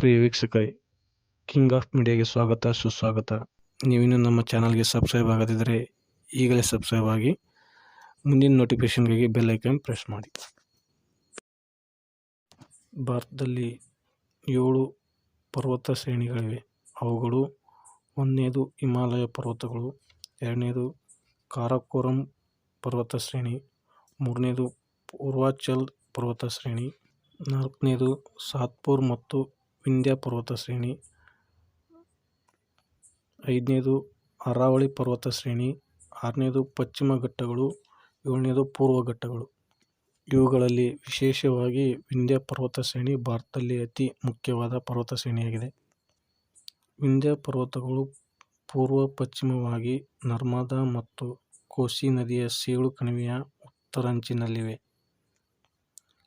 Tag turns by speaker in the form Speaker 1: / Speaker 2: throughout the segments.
Speaker 1: ಪ್ರಿಯ ವೀಕ್ಷಕರೇ king of ಮೀಡಿಯಾಗೆ ಸ್ವಾಗತ, ಸುಸ್ವಾಗತ. ನೀವಿನ್ನೂ ನಮ್ಮ ಚಾನಲ್ಗೆ ಸಬ್ಸ್ಕ್ರೈಬ್ ಆಗದಿದ್ದರೆ ಈಗಲೇ ಸಬ್ಸ್ಕ್ರೈಬ್ ಆಗಿ, ಮುಂದಿನ ನೋಟಿಫಿಕೇಷನ್ಗಾಗಿ ಬೆಲ್ ಐಕಾನ್ ಪ್ರೆಸ್ ಮಾಡಿ. ಭಾರತದಲ್ಲಿ ಏಳು ಪರ್ವತ ಶ್ರೇಣಿಗಳಿವೆ. ಅವುಗಳು ಒಂದನೇದು ಹಿಮಾಲಯ ಪರ್ವತಗಳು, ಎರಡನೇದು ಕಾರಕೋರಂ ಪರ್ವತ ಶ್ರೇಣಿ, ಮೂರನೇದು ಪೂರ್ವಾಚಲ್ ಪರ್ವತ ಶ್ರೇಣಿ, ನಾಲ್ಕನೇದು ಸಾತ್ಪುರ್ ಮತ್ತು ವಿಂಧ್ಯ ಪರ್ವತ ಶ್ರೇಣಿ. ಐದನೇದು ಅರಾವಳಿ ಪರ್ವತ ಶ್ರೇಣಿ. ಆರನೇದು ಪಶ್ಚಿಮ ಘಟ್ಟಗಳು. ಏಳನೇದು ಪೂರ್ವ ಘಟ್ಟಗಳು. ಇವುಗಳಲ್ಲಿ ವಿಶೇಷವಾಗಿ ವಿಂಧ್ಯ ಪರ್ವತ ಶ್ರೇಣಿ ಭಾರತದಲ್ಲಿ ಅತಿ ಮುಖ್ಯವಾದ ಪರ್ವತ ಶ್ರೇಣಿಯಾಗಿದೆ. ವಿಂಧ್ಯ ಪರ್ವತಗಳು ಪೂರ್ವ ಪಶ್ಚಿಮವಾಗಿ ನರ್ಮದಾ ಮತ್ತು ಕೋಸಿ ನದಿಯ ಸೇಳು ಕಣಿವೆಯ ಉತ್ತರಾಂಚಿನಲ್ಲಿವೆ.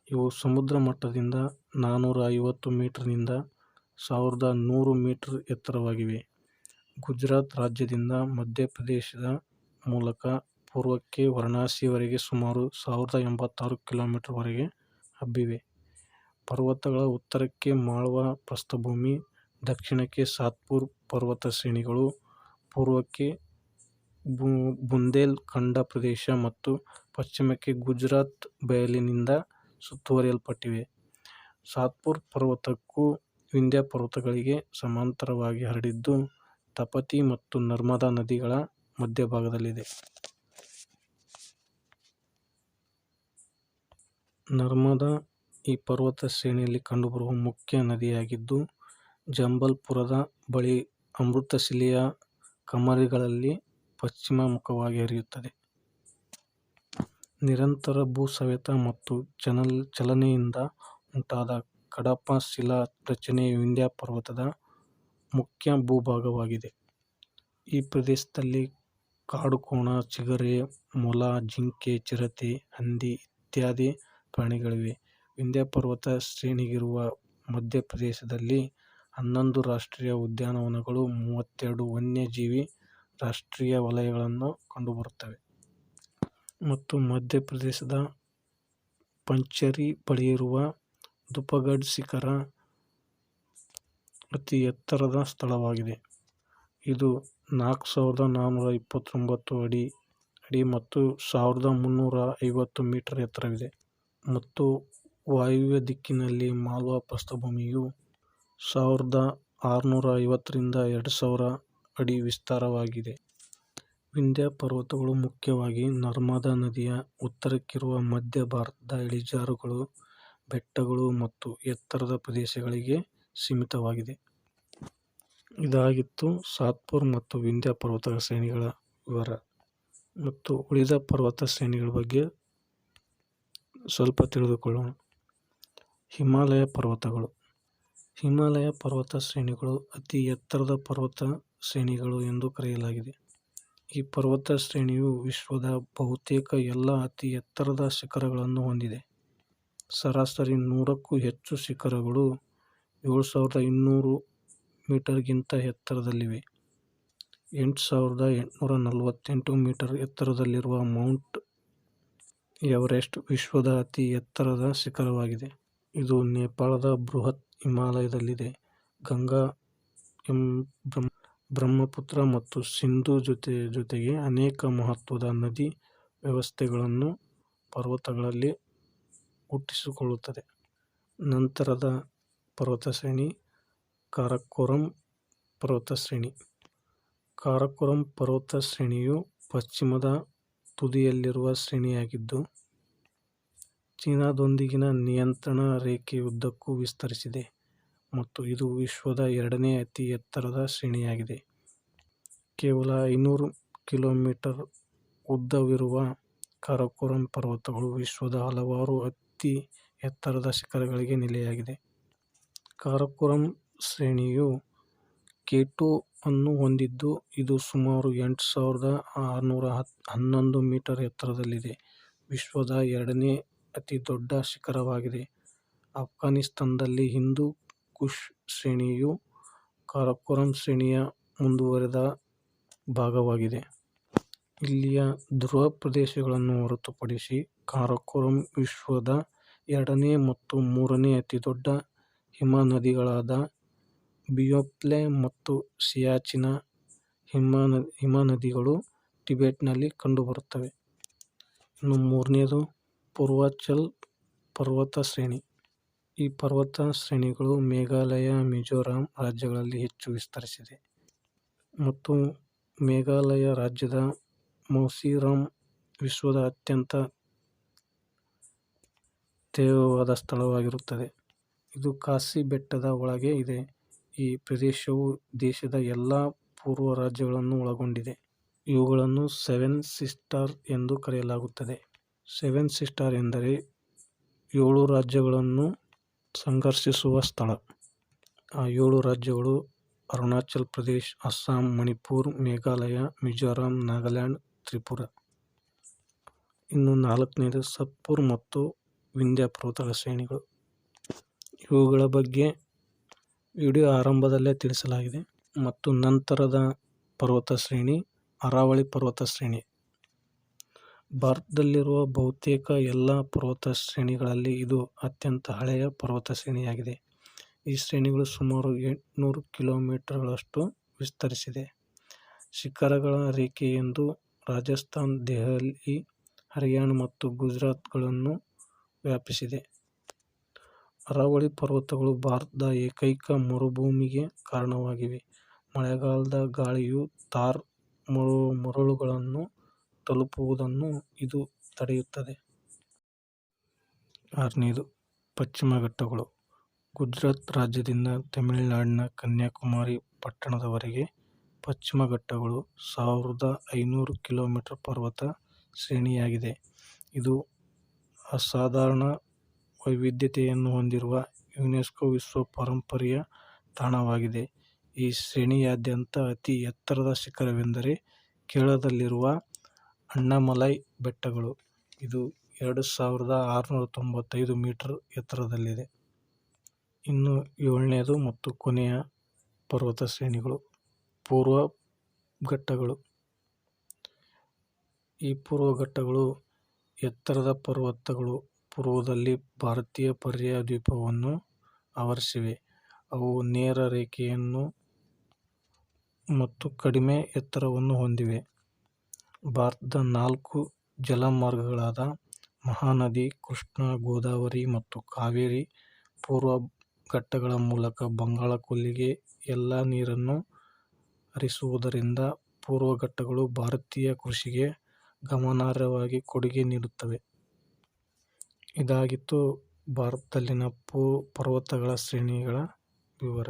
Speaker 1: ಇವು ಸಮುದ್ರ ಮಟ್ಟದಿಂದ ನಾನ್ನೂರ ಐವತ್ತು ಮೀಟರ್ನಿಂದ ಸಾವಿರದ ನೂರು ಮೀಟರ್ ಎತ್ತರವಾಗಿವೆ. ಗುಜರಾತ್ ರಾಜ್ಯದಿಂದ ಮಧ್ಯಪ್ರದೇಶದ ಮೂಲಕ ಪೂರ್ವಕ್ಕೆ ವಾರಣಾಸಿವರೆಗೆ ಸುಮಾರು ಸಾವಿರದ ಎಂಬತ್ತಾರು ಕಿಲೋಮೀಟರ್ವರೆಗೆ ಹಬ್ಬಿವೆ. ಪರ್ವತಗಳ ಉತ್ತರಕ್ಕೆ ಮಾಳ್ವ ಪ್ರಸ್ಥಭೂಮಿ, ದಕ್ಷಿಣಕ್ಕೆ ಸಾತ್ಪುರ್ ಪರ್ವತ ಶ್ರೇಣಿಗಳು, ಪೂರ್ವಕ್ಕೆ ಬುಂದೇಲ್ ಖಂಡ ಪ್ರದೇಶ ಮತ್ತು ಪಶ್ಚಿಮಕ್ಕೆ ಗುಜರಾತ್ ಬಯಲಿನಿಂದ ಸುತ್ತುವರಿಯಲ್ಪಟ್ಟಿವೆ. ಸಾತ್ಪುರ್ ಪರ್ವತಕ್ಕೂ ವಿಂಧ್ಯ ಪರ್ವತಗಳಿಗೆ ಸಮಾಂತರವಾಗಿ ಹರಡಿದ್ದು, ತಪತಿ ಮತ್ತು ನರ್ಮದಾ ನದಿಗಳ ಮಧ್ಯಭಾಗದಲ್ಲಿದೆ. ನರ್ಮದಾ ಈ ಪರ್ವತ ಶ್ರೇಣಿಯಲ್ಲಿ ಕಂಡುಬರುವ ಮುಖ್ಯ ನದಿಯಾಗಿದ್ದು, ಜಂಬಲ್ಪುರದ ಬಳಿ ಅಮೃತಶಿಲೆಯ ಕಮರಿಗಳಲ್ಲಿ ಪಶ್ಚಿಮ ಮುಖವಾಗಿ ಹರಿಯುತ್ತದೆ. ನಿರಂತರ ಭೂಸವೆತ ಮತ್ತು ಚಲನೆಯಿಂದ ಉಂಟಾದ ಕಡಪ ಶಿಲಾ ರಚನೆ ವಿಂಧ್ಯ ಪರ್ವತದ ಮುಖ್ಯ ಭೂಭಾಗವಾಗಿದೆ. ಈ ಪ್ರದೇಶದಲ್ಲಿ ಕಾಡುಕೋಣ ಚಿಗರೆ, ಮೊಲ, ಜಿಂಕೆ, ಚಿರತೆ, ಹಂದಿ ಇತ್ಯಾದಿ ಪ್ರಾಣಿಗಳಿವೆ. ವಿಂಧ್ಯ ಪರ್ವತ ಶ್ರೇಣಿಗಿರುವ ಮಧ್ಯಪ್ರದೇಶದಲ್ಲಿ ಹನ್ನೊಂದು ರಾಷ್ಟ್ರೀಯ ಉದ್ಯಾನವನಗಳು, ಮೂವತ್ತೆರಡು ವನ್ಯಜೀವಿ ರಾಷ್ಟ್ರೀಯ ವಲಯಗಳನ್ನು ಕಂಡುಬರುತ್ತವೆ. ಮತ್ತು ಮಧ್ಯಪ್ರದೇಶದ ಪಂಚರಿ ಬಳಿಯಿರುವ ಧೂಪಗಢ್ ಶಿಖರ ಅತಿ ಎತ್ತರದ ಸ್ಥಳವಾಗಿದೆ. ಇದು ನಾಲ್ಕು ಸಾವಿರದ ನಾನ್ನೂರ ಇಪ್ಪತ್ತೊಂಬತ್ತು ಅಡಿ ಅಡಿ ಮತ್ತು ಸಾವಿರದ ಮುನ್ನೂರ ಐವತ್ತು ಮೀಟರ್ ಎತ್ತರವಿದೆ ಮತ್ತು ವಾಯುವ್ಯ ದಿಕ್ಕಿನಲ್ಲಿ ಮಾಲ್ವಾ ಪ್ರಸ್ಥಭೂಮಿಯು ಸಾವಿರದ ಆರುನೂರ ಐವತ್ತರಿಂದ ಎರಡು ಸಾವಿರ ಅಡಿ ವಿಸ್ತಾರವಾಗಿದೆ. ವಿಂಧ್ಯ ಪರ್ವತಗಳು ಮುಖ್ಯವಾಗಿ ನರ್ಮದಾ ನದಿಯ ಉತ್ತರಕ್ಕಿರುವ ಮಧ್ಯ ಭಾರತದ ಇಳಿಜಾರುಗಳು, ಬೆಟ್ಟಗಳು ಮತ್ತು ಎತ್ತರದ ಪ್ರದೇಶಗಳಿಗೆ ಸೀಮಿತವಾಗಿದೆ. ಇದಾಗಿತ್ತು ಸಾತ್ಪುರ್ ಮತ್ತು ವಿಂಧ್ಯ ಪರ್ವತ ಶ್ರೇಣಿಗಳ ವಿವರ. ಮತ್ತು ಉಳಿದ ಪರ್ವತ ಶ್ರೇಣಿಗಳ ಬಗ್ಗೆ ಸ್ವಲ್ಪ ತಿಳಿದುಕೊಳ್ಳೋಣ. ಹಿಮಾಲಯ ಪರ್ವತಗಳು. ಹಿಮಾಲಯ ಪರ್ವತ ಶ್ರೇಣಿಗಳು ಅತಿ ಎತ್ತರದ ಪರ್ವತ ಶ್ರೇಣಿಗಳು ಎಂದು ಕರೆಯಲಾಗಿದೆ. ಈ ಪರ್ವತ ಶ್ರೇಣಿಯು ವಿಶ್ವದ ಬಹುತೇಕ ಎಲ್ಲ ಅತಿ ಎತ್ತರದ ಶಿಖರಗಳನ್ನು ಹೊಂದಿದೆ. ಸರಾಸರಿ ನೂರಕ್ಕೂ ಹೆಚ್ಚು ಶಿಖರಗಳು ಏಳು ಸಾವಿರದ ಇನ್ನೂರು ಮೀಟರ್ಗಿಂತ ಎತ್ತರದಲ್ಲಿವೆ. ಎಂಟು ಸಾವಿರದ ಎಂಟುನೂರ ನಲವತ್ತೆಂಟು ಮೀಟರ್ ಎತ್ತರದಲ್ಲಿರುವ ಮೌಂಟ್ ಎವರೆಸ್ಟ್ ವಿಶ್ವದ ಅತಿ ಎತ್ತರದ ಶಿಖರವಾಗಿದೆ. ಇದು ನೇಪಾಳದ ಬೃಹತ್ ಹಿಮಾಲಯದಲ್ಲಿದೆ. ಗಂಗಾ ಬ್ರಹ್ಮಪುತ್ರ ಮತ್ತು ಸಿಂಧೂ ಜೊತೆ, ಜೊತೆಗೆ ಅನೇಕ ಮಹತ್ವದ ನದಿ ವ್ಯವಸ್ಥೆಗಳನ್ನು ಪರ್ವತಗಳಲ್ಲಿ ಹುಟ್ಟಿಸಿಕೊಳ್ಳುತ್ತದೆ. ನಂತರದ ಪರ್ವತ ಶ್ರೇಣಿ ಕಾರಕೋರಂ ಪರ್ವತ ಶ್ರೇಣಿ ಕಾರಕೋರಂ ಪರ್ವತ ಶ್ರೇಣಿಯು ಪಶ್ಚಿಮದ ತುದಿಯಲ್ಲಿರುವ ಶ್ರೇಣಿಯಾಗಿದ್ದು, ಚೀನಾದೊಂದಿಗಿನ ನಿಯಂತ್ರಣ ರೇಖೆಯುದ್ದಕ್ಕೂ ವಿಸ್ತರಿಸಿದೆ. ಮತ್ತು ಇದು ವಿಶ್ವದ ಎರಡನೇ ಅತಿ ಎತ್ತರದ ಶ್ರೇಣಿಯಾಗಿದೆ. ಕೇವಲ ಐನೂರು ಕಿಲೋಮೀಟರ್ ಉದ್ದವಿರುವ ಕಾರಕೋರಂ ಪರ್ವತಗಳು ವಿಶ್ವದ ಹಲವಾರು ಅತಿ ಎತ್ತರದ ಶಿಖರಗಳಿಗೆ ನೆಲೆಯಾಗಿದೆ. ಕಾರಕೋರಂ ಶ್ರೇಣಿಯು ಕೆ ಟು ಅನ್ನು ಹೊಂದಿದ್ದು, ಇದು ಸುಮಾರು ಎಂಟು ಸಾವಿರದ ಆರುನೂರ ಹನ್ನೊಂದು ಮೀಟರ್ ಎತ್ತರದಲ್ಲಿದೆ. ವಿಶ್ವದ ಎರಡನೇ ಅತಿ ದೊಡ್ಡ ಶಿಖರವಾಗಿದೆ. ಆಫ್ಘಾನಿಸ್ತಾನದಲ್ಲಿ ಹಿಂದೂ ಕುಷ್ ಶ್ರೇಣಿಯು ಕಾರಾಕೋರಂ ಶ್ರೇಣಿಯ ಮುಂದುವರೆದ ಭಾಗವಾಗಿದೆ ಇಲ್ಲಿಯ ಧ್ರುವ ಪ್ರದೇಶಗಳನ್ನು ಹೊರತುಪಡಿಸಿ ಕಾರಾಕೋರಂ ವಿಶ್ವದ ಎರಡನೇ ಮತ್ತು ಮೂರನೇ ಅತಿದೊಡ್ಡ ಹಿಮನದಿಗಳಾದ ಬಿಯೋಪ್ಲೆ ಮತ್ತು ಸಿಯಾಚಿನ ಹಿಮ ನದಿಗಳು ಟಿಬೆಟ್ನಲ್ಲಿ ಕಂಡುಬರುತ್ತವೆ. ಇನ್ನು ಮೂರನೇದು ಪೂರ್ವಾಚಲ್ ಪರ್ವತ ಶ್ರೇಣಿ. ಈ ಪರ್ವತ ಶ್ರೇಣಿಗಳು ಮೇಘಾಲಯ, ಮಿಜೋರಾಂ ರಾಜ್ಯಗಳಲ್ಲಿ ಹೆಚ್ಚು ವಿಸ್ತರಿಸಿದೆ ಮತ್ತು ಮೇಘಾಲಯ ರಾಜ್ಯದ ಮೌಸಿರಾಮ್ ವಿಶ್ವದ ಅತ್ಯಂತ ತೇವವಾದ ಸ್ಥಳವಾಗಿರುತ್ತದೆ. ಇದು ಕಾಸಿ ಬೆಟ್ಟದ ಒಳಗೆ ಇದೆ. ಈ ಪ್ರದೇಶವು ದೇಶದ ಎಲ್ಲಾ ಪೂರ್ವ ರಾಜ್ಯಗಳನ್ನು ಒಳಗೊಂಡಿದೆ. ಇವುಗಳನ್ನು ಸೆವೆನ್ ಸಿಸ್ಟರ್ ಎಂದು ಕರೆಯಲಾಗುತ್ತದೆ. ಸೆವೆನ್ ಸಿಸ್ಟರ್ ಎಂದರೆ ಏಳು ರಾಜ್ಯಗಳನ್ನು ಸಂಘರ್ಷಿಸುವ ಸ್ಥಳ. ಆ ಏಳು ರಾಜ್ಯಗಳು ಅರುಣಾಚಲ್ ಪ್ರದೇಶ್ ಅಸ್ಸಾಂ, ಮಣಿಪುರ್ ಮೇಘಾಲಯ, ಮಿಜೋರಾಂ, ನಾಗಾಲ್ಯಾಂಡ್, ತ್ರಿಪುರ ಇನ್ನು ನಾಲ್ಕನೇದು ಸತ್ಪುರ್ ಮತ್ತು ವಿಂಧ್ಯ ಪರ್ವತಗಳ ಶ್ರೇಣಿಗಳು. ಇವುಗಳ ಬಗ್ಗೆ ವಿಡಿಯೋ ಆರಂಭದಲ್ಲೇ ತಿಳಿಸಲಾಗಿದೆ. ಮತ್ತು ನಂತರದ ಪರ್ವತ ಶ್ರೇಣಿ ಅರಾವಳಿ ಪರ್ವತ ಶ್ರೇಣಿ. ಭಾರತದಲ್ಲಿರುವ ಬಹುತೇಕ ಎಲ್ಲ ಪರ್ವತ ಶ್ರೇಣಿಗಳಲ್ಲಿ ಇದು ಅತ್ಯಂತ ಹಳೆಯ ಪರ್ವತ ಶ್ರೇಣಿಯಾಗಿದೆ. ಈ ಶ್ರೇಣಿಗಳು ಸುಮಾರು ಎಂಟುನೂರು ಕಿಲೋಮೀಟರ್ಗಳಷ್ಟು ವಿಸ್ತರಿಸಿದೆ. ಶಿಖರಗಳ ರೇಖೆ ಎಂದು ರಾಜಸ್ಥಾನ್ ದೆಹಲಿ, ಹರಿಯಾಣ ಮತ್ತು ಗುಜರಾತ್ಗಳನ್ನು ವ್ಯಾಪಿಸಿದೆ. ಅರಾವಳಿ ಪರ್ವತಗಳು ಭಾರತದ ಏಕೈಕ ಮರುಭೂಮಿಗೆ ಕಾರಣವಾಗಿವೆ. ಮಳೆಗಾಲದ ಗಾಳಿಯು ಥಾರ್ ಮರಳುಗಳನ್ನು ತಲುಪುವುದನ್ನು ಇದು ತಡೆಯುತ್ತದೆ. ಆರನೇದು, ಪಶ್ಚಿಮ ಘಟ್ಟಗಳು. ಗುಜರಾತ್ ರಾಜ್ಯದಿಂದ ತಮಿಳುನಾಡಿನ ಕನ್ಯಾಕುಮಾರಿ ಪಟ್ಟಣದವರೆಗೆ ಪಶ್ಚಿಮ ಘಟ್ಟಗಳು ಸಾವಿರದ ಐನೂರು ಕಿಲೋಮೀಟರ್ ಪರ್ವತ ಶ್ರೇಣಿಯಾಗಿದೆ. ಇದು ಅಸಾಧಾರಣ ವೈವಿಧ್ಯತೆಯನ್ನು ಹೊಂದಿರುವ ಯುನೆಸ್ಕೋ ವಿಶ್ವ ಪಾರಂಪರ್ಯ ತಾಣವಾಗಿದೆ. ಈ ಶ್ರೇಣಿಯಾದ್ಯಂತ ಅತಿ ಎತ್ತರದ ಶಿಖರವೆಂದರೆ ಕೇರಳದಲ್ಲಿರುವ ಅಣ್ಣಾಮಲೈ ಬೆಟ್ಟಗಳು. ಇದು ಎರಡು ಸಾವಿರದ ಆರುನೂರ ತೊಂಬತ್ತೈದು ಮೀಟರ್ ಎತ್ತರದಲ್ಲಿದೆ. ಇನ್ನು ಏಳನೇದು ಮತ್ತು ಕೊನೆಯ ಪರ್ವತ ಶ್ರೇಣಿಗಳು, ಪೂರ್ವ ಘಟ್ಟಗಳು. ಈ ಪೂರ್ವ ಘಟ್ಟಗಳು ಎತ್ತರದ ಪರ್ವತಗಳು ಪೂರ್ವದಲ್ಲಿ ಭಾರತೀಯ ಪರ್ಯಾಯ ದ್ವೀಪವನ್ನು ಆವರಿಸಿವೆ. ಅವು ನೇರ ರೇಖೆಯನ್ನು ಮತ್ತು ಕಡಿಮೆ ಎತ್ತರವನ್ನು ಹೊಂದಿವೆ. ಭಾರತದ ನಾಲ್ಕು ಜಲಮಾರ್ಗಗಳಾದ ಮಹಾನದಿ, ಕೃಷ್ಣಾ, ಗೋದಾವರಿ ಮತ್ತು ಕಾವೇರಿ ಪೂರ್ವ ಘಟ್ಟಗಳ ಮೂಲಕ ಬಂಗಾಳ ಕೊಲ್ಲಿಗೆ ಎಲ್ಲಾ ನೀರನ್ನು ಹರಿಸುವುದರಿಂದ ಪೂರ್ವ ಘಟ್ಟಗಳು ಭಾರತೀಯ ಕೃಷಿಗೆ ಗಮನಾರ್ಹವಾಗಿ ಕೊಡುಗೆ ನೀಡುತ್ತವೆ. ಇದಾಗಿತ್ತು ಭಾರತದಲ್ಲಿನ ಪರ್ವತಗಳ ಶ್ರೇಣಿಗಳ ವಿವರ.